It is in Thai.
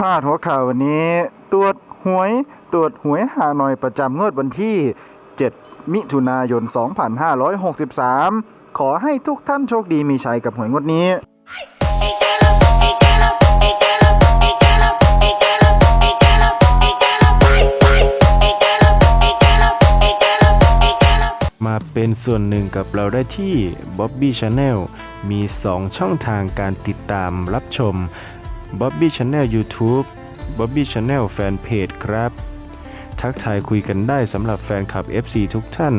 พาดหัวข่าววันนี้ ตรวจหวย ตรวจหวยหาหน่อยประจำงวดวันที่ 7 มิถุนายน 2563 ขอให้ทุกท่านโชคดีมีชัยกับหวยงวดนี้มาเป็นส่วนหนึ่งกับเราได้ที่ Bobby Channel มี 2 ช่องทางการติดตามรับชม Bobby Channel YouTube Bobby Channel Fanpage ครับ ทักทายคุยกันได้สำหรับแฟนคลับ FC ทุกท่าน